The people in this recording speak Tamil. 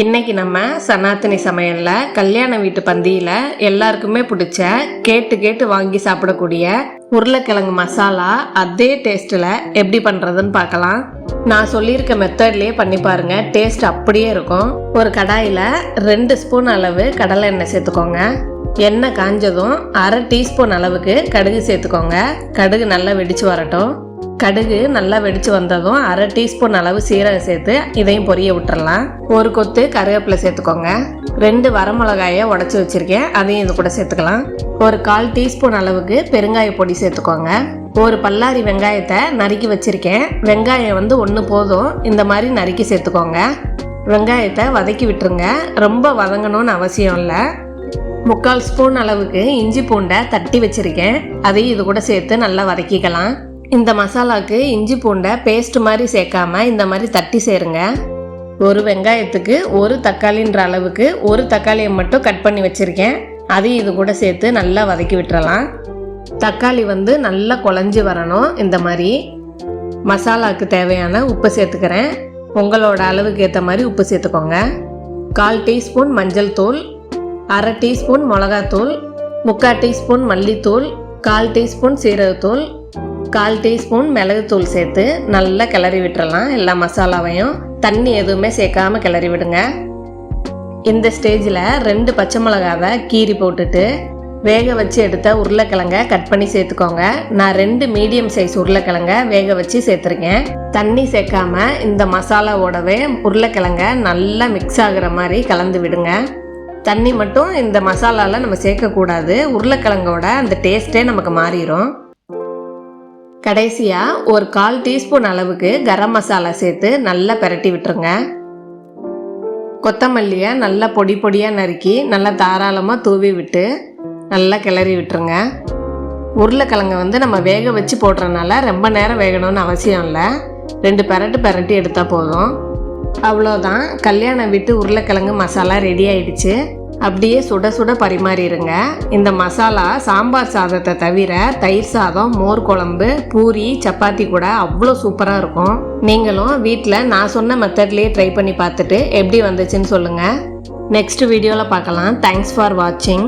இன்னைக்கு நம்ம சனாத்தனி சமையல்ல கல்யாண வீட்டு பந்தியில எல்லாருக்குமே பிடிச்ச கேட்டு கேட்டு வாங்கி சாப்பிடக்கூடிய உருளைக்கிழங்கு மசாலா அதே டேஸ்ட்ல எப்படி பண்றதுன்னு பார்க்கலாம். நான் சொல்லியிருக்க மெத்தட்லயே பண்ணி பாருங்க டேஸ்ட் அப்படியே இருக்கும். ஒரு கடாயில ரெண்டு ஸ்பூன் அளவு கடலை எண்ணெய் சேர்த்துக்கோங்க. எண்ணெய் காஞ்சதும் அரை டீஸ்பூன் அளவுக்கு கடுகு சேர்த்துக்கோங்க. கடுகு நல்லா வெடிச்சு வரட்டும். கடுகு நல்லா வெடிச்சு வந்ததும் அரை டீஸ்பூன் அளவு சீரகம் சேர்த்து இதையும் பொரிய விட்டுறலாம். ஒரு கொத்து கருவேப்பிலை சேர்த்துக்கோங்க. ரெண்டு வரமிளகாயை உடச்சி வச்சுருக்கேன். அதையும் இது கூட சேர்த்துக்கலாம். ஒரு கால் டீஸ்பூன் அளவுக்கு பெருங்காய பொடி சேர்த்துக்கோங்க. ஒரு பல்லாரி வெங்காயத்தை நறுக்கி வச்சிருக்கேன். வெங்காயம் வந்து ஒன்று போதும். இந்த மாதிரி நறுக்கி சேர்த்துக்கோங்க. வெங்காயத்தை வதக்கி விட்டுருங்க. ரொம்ப வதங்கணும்னு அவசியம் இல்லை. முக்கால் ஸ்பூன் அளவுக்கு இஞ்சி பூண்டை தட்டி வச்சுருக்கேன். அதையும் இது கூட சேர்த்து நல்லா வதக்கிக்கலாம். இந்த மசாலாக்கு இஞ்சி பூண்டை பேஸ்ட் மாதிரி சேர்க்காம இந்த மாதிரி தட்டி சேருங்க. ஒரு வெங்காயத்துக்கு ஒரு தக்காளின்ற அளவுக்கு ஒரு தக்காளியை மட்டும் கட் பண்ணி வச்சுருக்கேன். அதையும் இது கூட சேர்த்து நல்லா வதக்கி விட்டுறலாம். தக்காளி வந்து நல்லா குழஞ்சி வரணும். இந்த மாதிரி மசாலாவுக்கு தேவையான உப்பு சேர்த்துக்கிறேன். உங்களோட அளவுக்கு ஏற்ற மாதிரி உப்பு சேர்த்துக்கோங்க. கால் டீஸ்பூன் மஞ்சள் தூள் அரை டீஸ்பூன் மிளகாத்தூள் முக்கால் டீஸ்பூன் மல்லித்தூள் கால் டீஸ்பூன் சீரகத்தூள் கால் டீஸ்பூன் மிளகுத்தூள் சேர்த்து நல்லா கிளறி விட்டுறலாம் எல்லா மசாலாவையும். தண்ணி எதுவுமே சேர்க்காம கிளறி விடுங்க. இந்த ஸ்டேஜில் ரெண்டு பச்சை மிளகாவை கீறி போட்டுட்டு வேக வச்சு எடுத்த உருளைக்கிழங்க கட் பண்ணி சேர்த்துக்கோங்க. நான் ரெண்டு மீடியம் சைஸ் உருளைக்கிழங்க வேக வச்சு சேர்த்துருக்கேன். தண்ணி சேர்க்காம இந்த மசாலாவோடவே உருளைக்கிழங்க நல்லா மிக்ஸ் ஆகுற மாதிரி கலந்து விடுங்க. தண்ணி மட்டும் இந்த மசாலாவில் நம்ம சேர்க்கக்கூடாது. உருளைக்கிழங்கோட அந்த டேஸ்ட்டே நமக்கு மாறிடும் கடைசியாக ஒரு கால் டீஸ்பூன் அளவுக்கு கரம் மசாலா சேர்த்து நல்லா பிரட்டி விட்டுருங்க. கொத்தமல்லியை நல்லா பொடி பொடியாக நறுக்கி நல்லா தாராளமாக தூவி விட்டு நல்லா கிளறி விட்டுருங்க. உருளைக்கிழங்க வந்து நம்ம வேக வச்சு போடுறதுனால ரொம்ப நேரம் வேகணும்னு அவசியம் இல்லை. ரெண்டு பெரட்டு பெரட்டி எடுத்தால் போதும். அவ்வளோதான் கல்யாணம் விட்டு உருளைக்கிழங்கு மசாலா ரெடி ஆயிடுச்சு. அப்படியே சுட சுட பரிமாறிடுங்க இந்த மசாலா சாம்பார் சாதத்தை தவிர தயிர் சாதம் மோர் குழம்பு பூரி சப்பாத்தி கூட அவ்வளோ சூப்பராக இருக்கும். நீங்களும் வீட்டில் நான் சொன்ன மெத்தட்லேயே ட்ரை பண்ணி பார்த்துட்டு எப்படி வந்துச்சுன்னு சொல்லுங்கள் நெக்ஸ்ட் வீடியோவில் பார்க்கலாம். தேங்க்ஸ் ஃபார் வாட்சிங்